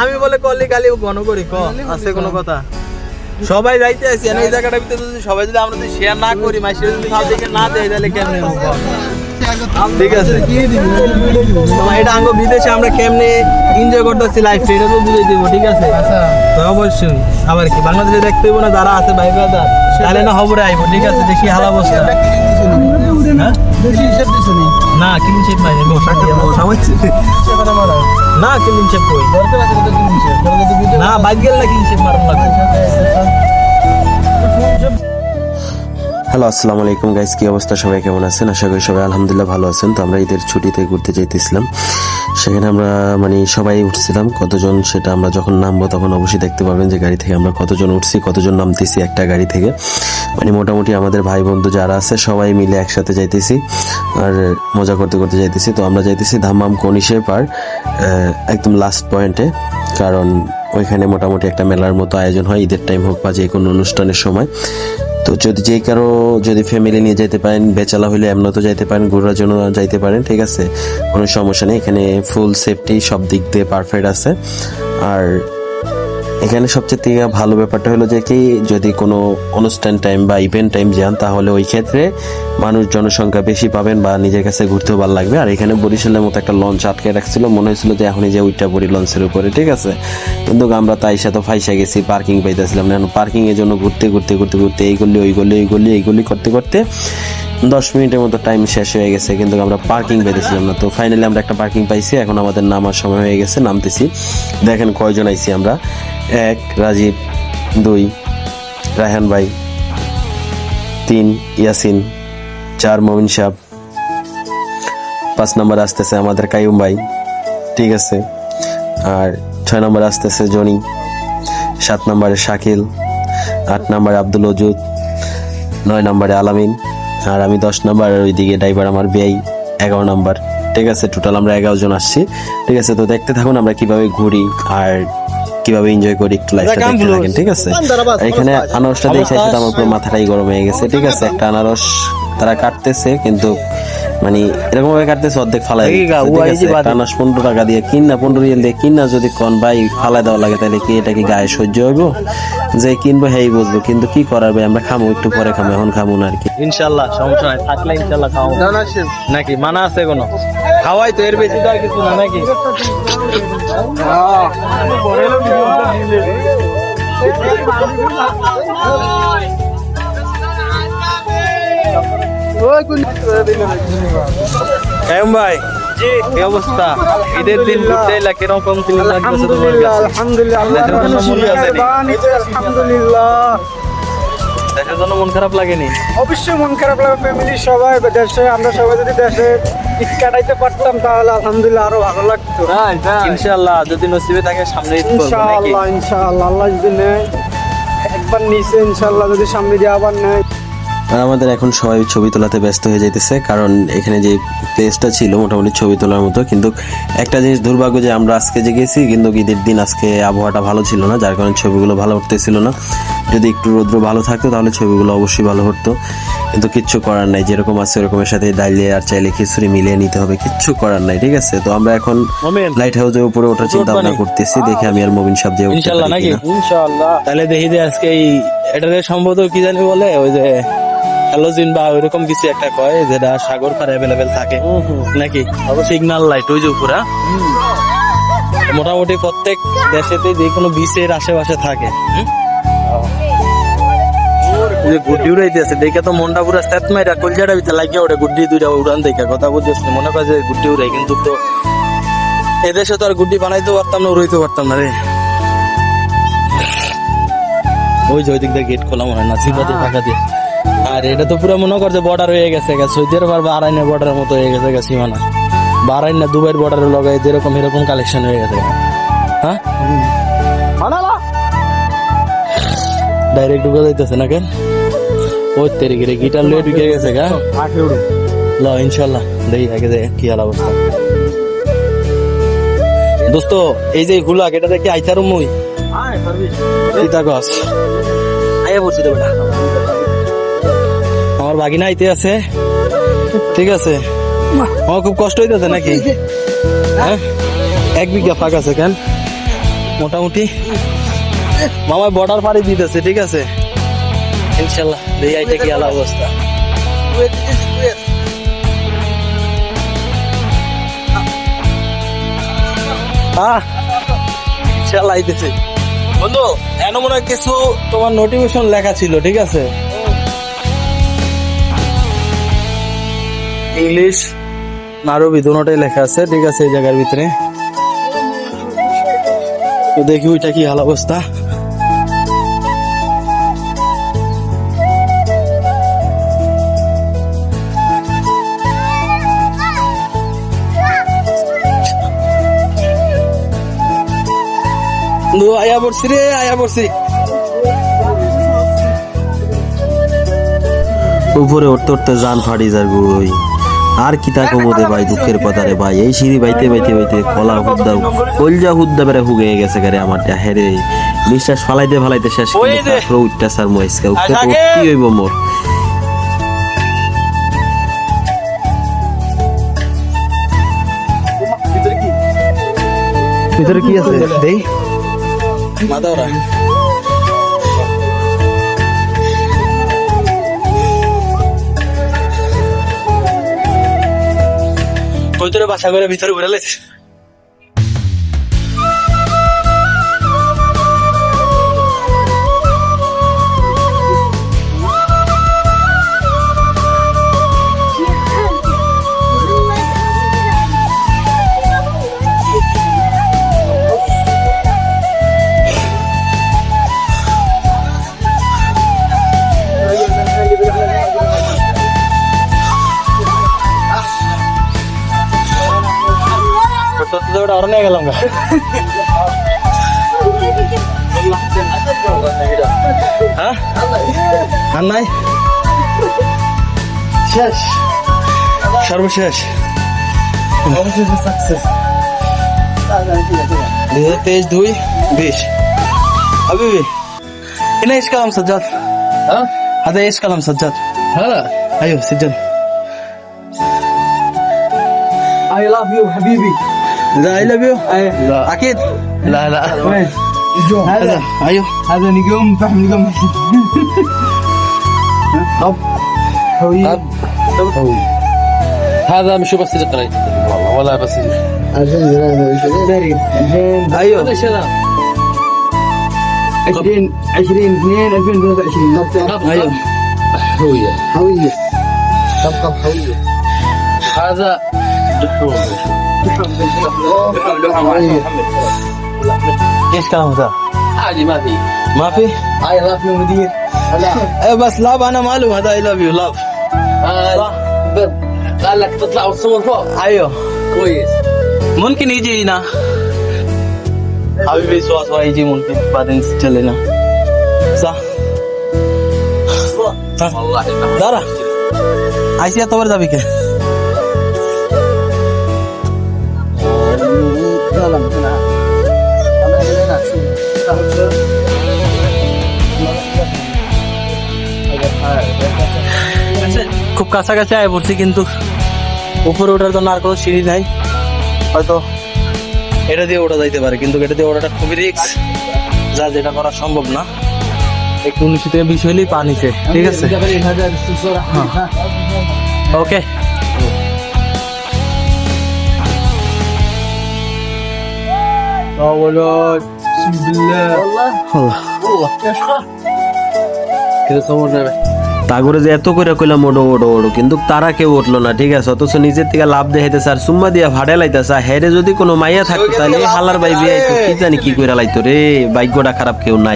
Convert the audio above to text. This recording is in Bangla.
আমি বলে কলি গালি ঘন করি ক? আছে কোনো কথা? সবাই যাইতে আর এই জায়গাটার ভিতরে যদি সবাই যদি আমরা যদি শেয়ার না করি মাসে যদি ভাব দেখে না দেয় তাহলে কেমনে হব? ঠিক আছে। এটা আঙ্গ বিদেশে আমরা কেমনে এনজয় করতেছি লাইফ এটা তো বুঝে দিব ঠিক আছে? তো অবশ্যই আবার কি বাংলাদেশে দেখতে হইব না যারা আছে ভাই ব্রাদার তাহলে না খবরে আইব ঠিক আছে? দেখি হাল অবস্থা। হ্যাঁ? না ক্লিন শেপ নাই না ক্লিন শেপ কই না গেল না ক্লিন শেপ মারুন লাগবে। হ্যালো আসসালামু আলাইকুম গাইস কি অবস্থা? সবাই কেমন আছেন? আশা করি সবাই আলহামদুলিল্লাহ ভালো আছেন। তো আমরা ঈদের ছুটিতে ঘুরতে যাইতেছিলাম। সেখানে আমরা মানে সবাই উঠছিলাম, কতজন সেটা আমরা যখন নামবো তখন অবশ্যই দেখতে পাবেন যে গাড়ি থেকে আমরা কতজন উঠছি, কতজন নামতেছি একটা গাড়ি থেকে। মানে মোটামুটি আমাদের ভাই বন্ধু যারা আছে সবাই মিলে একসাথে যাইতেছি, আর মজা করতে করতে যাইতেছি। তো আমরা যাইতেছি ধামাম কনিশের পার একদম লাস্ট পয়েন্টে কারণ ওইখানে মোটামুটি একটা মেলার মতো আয়োজন হয় ঈদের টাইম হোক বা যে কোনো অনুষ্ঠানের সময়। তো যদি যে কারও যদি ফ্যামিলি নিয়ে যেতে পারেন, বেচালা হইলে এমন তো যাইতে পারেন ঘোরার জন্য যাইতে পারেন, ঠিক আছে? কোনো সমস্যা নেই, এখানে ফুল সেফটি সব দিক দিয়ে পারফেক্ট আছে। আর এখানে সবচেয়ে ভালো ব্যাপারটা হলো যে কি, যদি কোনো অনুষ্ঠান টাইম বা ইভেন্ট টাইম যান, তাহলে ওই ক্ষেত্রে মানুষ জনসংখ্যা বেশি পাবেন বা নিজের কাছে ঘুরতেও ভালো লাগবে। আর এখানে বরিশালের মতো একটা লঞ্চ আটকে রাখছিল, মনে হয়েছিল যে এখনই যে ওইটা পড়ি লঞ্চের উপরে, ঠিক আছে? কিন্তু আমরা তাই সাথে ফাইসা গেছি পার্কিং পাইতেছিলাম না। পার্কিং এর জন্য ঘুরতে ঘুরতে ঘুরতে ঘুরতে এই গলি ওই গলি এই গলি এই গলি করতে করতে দশ মিনিটের মতো টাইম শেষ হয়ে গেছে, কিন্তু আমরা পার্কিং পেতেছিলাম না। তো ফাইনালি আমরা একটা পার্কিং পাইছি, এখন আমাদের নামার সময় হয়ে গেছে, নামতেছি। দেখেন কয়জন আইছি আমরা। এক, রাজীব, দুই, রায়হান ভাই, তিন, ইয়াসিন, চার, মমিন সাহ পাঁচ নম্বর আসতেছে আমাদের কায়ুম ভাই, ঠিক আছে। আর ছয় নম্বর আসতেছে জনি, সাত নম্বরে শাকিল, আট নম্বরে আব্দুল ওজুদ, নয় নম্বরে আলামিন। আর আমি দশ নম্বর আর ওইদিকে ড্রাইভার আমার বেয়াই এগারো নাম্বার। ঠিক আছে টোটাল আমরা এগারো জন আসছি। ঠিক আছে তো দেখতে থাকুন আমরা কীভাবে ঘুরি আর কীভাবে এনজয় করি একটু লাইফটা দেখতে থাকেন ঠিক আছে? এখানে আনারসটা দেখে আমার পুরো মাথাটাই গরম হয়ে গেছে ঠিক আছে? একটা আনারস তারা কাটতেছে কিন্তু মানে এরকম ভাবে কাটতেছে অর্ধেক ফালাই আনারস পনেরো টাকা দিয়ে কিন না পনেরো রিয়েল দিয়ে কিন না যদি কন ভাই ফালাই দেওয়া লাগে তাহলে কি এটা কি গায়ে সহ্য হইব? যে কিনবো হেই বুঝব কিন্তু কি করার ভাই? আমরা খামো একটু পরে খামো এখন খামো না আর কি। ইনশাল্লাহ সমস্যা নাই থাকলে ইনশাল্লাহ খাওয়াবো নাকি? মানা আছে কোনো খাওয়াই তো এর বেশি তো আর কিছু না নাকি? এম ভাই কি অবস্থা? ঈদের দিন ঘুরতে এলা কীরকম আলহামদুলিল্লাহ? আলহামদুলিল্লাহ দেশের জন্য মন খারাপ লাগেনি? অবশ্যই মন খারাপ লাগে ফ্যামিলি সবাই দেশে আমরা সবাই যদি দেশে ঈদ কাটাইতে পারতাম তাহলে আলহামদুলিল্লাহ আরও ভালো লাগতো। ইনশাআল্লাহ যদি নসিবে থাকে সামনে ঈদ ইনশাআল্লাহ ইনশাআল্লাহ আল্লাহ যদি নেয় একবার নিচে ইনশাআল্লাহ যদি সামনে দিয়ে আবার নেয়। আর আমাদের এখন সবাই ছবি তোলাতে ব্যস্ত হয়ে যাইতেছে কারণ এখানে যে প্লেসটা ছিল মোটামুটি ছবি তোলার মতো। কিন্তু একটা জিনিস দুর্ভাগ্য যে আমরা আজকে যে গেছি কিন্তু ঈদের দিন আজকে আবহাওয়াটা ভালো ছিল না যার কারণে ছবিগুলো ভালো উঠতেছিল না। যদি একটু রৌদ্র ভালো থাকতো তাহলে ছবিগুলো অবশ্যই ভালো হতো কিন্তু কিচ্ছু করার নাই যেরকম আছে ওরকমের সাথে ডাইলে আর চাইলে খিচুড়ি মিলিয়ে নিতে হবে কিচ্ছু করার নাই ঠিক আছে? তো আমরা এখন লাইট হাউসের উপরে ওঠার চিন্তা ভাবনা করতেছি দেখে আমি আর মবিন সাহেব যে উঠতে ইনশাআল্লাহ নাকি? ইনশাআল্লাহ তাহলে দেখি যে আজকে এই এটাতে সম্ভবত কি জানি বলে ওই যে হ্যালোজিন বা ওইরকম কিছু একটা কয় যেটা সাগর পার অ্যাভেলেবেল থাকে। নাকি? সিগন্যাল লাইট ওই যে উপরা। মোটামুটি প্রত্যেক দেশেতে যে কোনো বিচের আশেপাশে থাকে। যে গুড্ডি উড়াইতে আছে দেখে তো মনটা পুরো স্যাত মাইরা কলজাটা ভিতরে লাগিয়ে ওটা গুড্ডি দুইটা উড়ান দেখে কথা বলতেছি মনে করে যে গুড্ডি উড়াই কিন্তু তো এদেশে তো আর গুড্ডি বানাইতে পারতাম না উড়াইতে পারতাম না রে। ওই যে ওই দিক দিয়ে গেট খোলা মনে হয় না সিপাতে টাকা দিয়ে। আর এটা তো পুরো মনে কর যে বর্ডার হয়ে গেছে গা সৌদি আরব আর বাহারাইনের বর্ডারের মতো হয়ে গেছে গা সীমানা। বাহারাইন না দুবাইয়ের বর্ডারে লগাই যেরকম এরকম কালেকশন হয়ে গেছে হ্যাঁ? ডাইরেক্ট ঢুকে যাইতেছে না কেন? ওই তেরে গিরে গিটার লয়ে ঢুকে গেছে গা। ল ইনশাল্লাহ দেখি আগে যে কি হাল অবস্থা। দোস্ত এই যে গুলাক এটা দেখি আইতারুম মুই। সীতা গছ আইয়া পড়ছি তো বেটা আমার বাগিনা আইতে আছে। ঠিক আছে। আমার খুব কষ্ট হইতেছে নাকি? হ্যাঁ? এক বিঘা ফাঁক আছে কেন? মোটামুটি। মামা বর্ডার পাড়ি দিতেছে, ঠিক আছে? ইনশাল্লাহ দেখি আইটা কি আলা অবস্থা। ইনশাল্লাহ আইতেছে। বন্ধু এন মনে কিছু তোমার নোটিফিকেশন লেখা ছিল, ঠিক আছে? ইংলিশ আরবি দুটোটাই লেখা আছে। ঠিক আছে, এই জায়গার ভিতরে। তো দেখি ওইটা কি হাল অবস্থা। আয়া পড়ছি রে, আয়া পড়ছি। উপরে উঠতে উঠতে জান ফাড়ি গুই। আর কি তা কমোদে ভাই দুঃখের কথা রে ভাই। এই সিঁড়ি বাইতে বাইতে বাইতে কলা হুদ্দা কলজা হুদ্দা বেড়ে হুগে গেছে গারে আমার হেরে নিঃশ্বাস ফালাইতে ফালাইতে শেষ করে। উঠটা স্যার মহেশকে উঠতে কি। হইব মোর। ভিতরে কি আছে? দেই। মাথা কই বাসা করে ভিতরে ঘুরে লাইছিস চলে গেলাম গা হ্যাঁ আর নাই শেষ সর্বশেষ দুই হাজার তেইশ দুই বিশ अभी भी इन्हें इसका नाम सज्जाद हाँ अरे इसका नाम सज्जाद हाँ आयो सज्जन I love you, Habibi. ده اي لاف يو لا أكيد لا لا وين؟ هذا أيوه هذا نجوم فحم نجوم طب هوي هذا مش بس يقرا والله ولا بس أيوه هذا شذا 20 20 2 2023 أيوه هوية هوية تبقى هوية هذا إيش كان هذا؟ عادي ما في ما في؟ اي لاف يو مدير لا بس لاف أنا ماله هذا اي لاف يو لاف صح؟ قال لك تطلع وتصور فوق أيوه كويس ممكن يجي هنا حبيبي سوا سوا يجي ممكن بعدين تسجل هنا صح؟ والله ترى عايز يطور ذا بك কাছাকাছি আয় পড়ছি কিন্তু উপরে ওঠার জন্য আর কোনো সিঁড়ি নাই হয়তো এটা দিয়ে ওঠা যাইতে পারে কিন্তু এটা দিয়ে ওঠাটা খুবই রিক্স যা যেটা করা সম্ভব না একটু উনিশশো থেকে বিশ হইলেই পা নিচে ঠিক আছে هذا الصورة ওকে يا ولد بسم الله والله كذا صورنا به তাগরে যে এত করে কইলাম ওডো ওডো ওডো কিন্তু তারা কেউ উঠল না, ঠিক আছে? অথচ নিজের থেকে লাভ দেখাইতে স্যার সুম্মা দিয়া ভাড়ে লাইতেছে হেরে যদি কোনো মাইয়া থাকতো, তাহলে হালার ভাই বিয়ে কি জানি কি কইরা লাইতো রে? ভাগ্যটা খারাপ কেউ নাই।